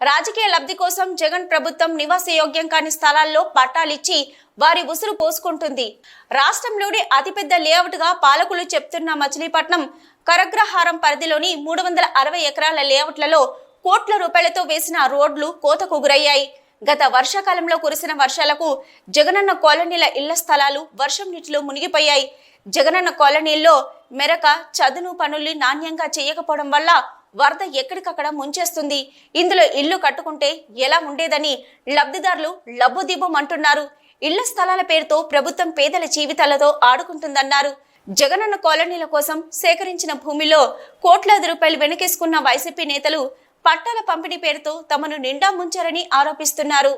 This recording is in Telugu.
రాజకీయ లబ్ధి కోసం జగన్ ప్రభుత్వం నివాసయోగ్యం కాని స్థలాల్లో పట్టాలిచ్చి వారి ఉసురు పోసుకుంటుంది. రాష్ట్రంలోని అతిపెద్ద లేఅవుట్గా పాలకులు చెప్తున్న మచిలీపట్నం కరగ్రహారం పరిధిలోని మూడు వందల అరవై ఎకరాల లేఅవుట్లలో కోట్ల రూపాయలతో వేసిన రోడ్లు కోతకు గురయ్యాయి. గత వర్షాకాలంలో కురిసిన వర్షాలకు జగనన్న కాలనీల ఇళ్ళ స్థలాలు వర్షం నీటిలో మునిగిపోయాయి. జగనన్న కాలనీల్లో మెరక చదును పనుల్ని నాణ్యంగా చేయకపోవడం వల్ల వరద ఎక్కడికక్కడ ముంచేస్తుంది. ఇందులో ఇల్లు కట్టుకుంటే ఎలా ఉండేదని లబ్ధిదారులు లబ్బుదిబ్బం అంటున్నారు ఇళ్ళ స్థలాల పేరుతో ప్రభుత్వం పేదల జీవితాలతో ఆడుకుంటుందన్నారు. జగనన్న కాలనీల కోసం సేకరించిన భూమిలో కోట్లాది రూపాయలు వెనకేసుకున్న వైసీపీ నేతలు పట్టాల పంపిణీ పేరుతో తమను నిండా ముంచారని ఆరోపిస్తున్నారు.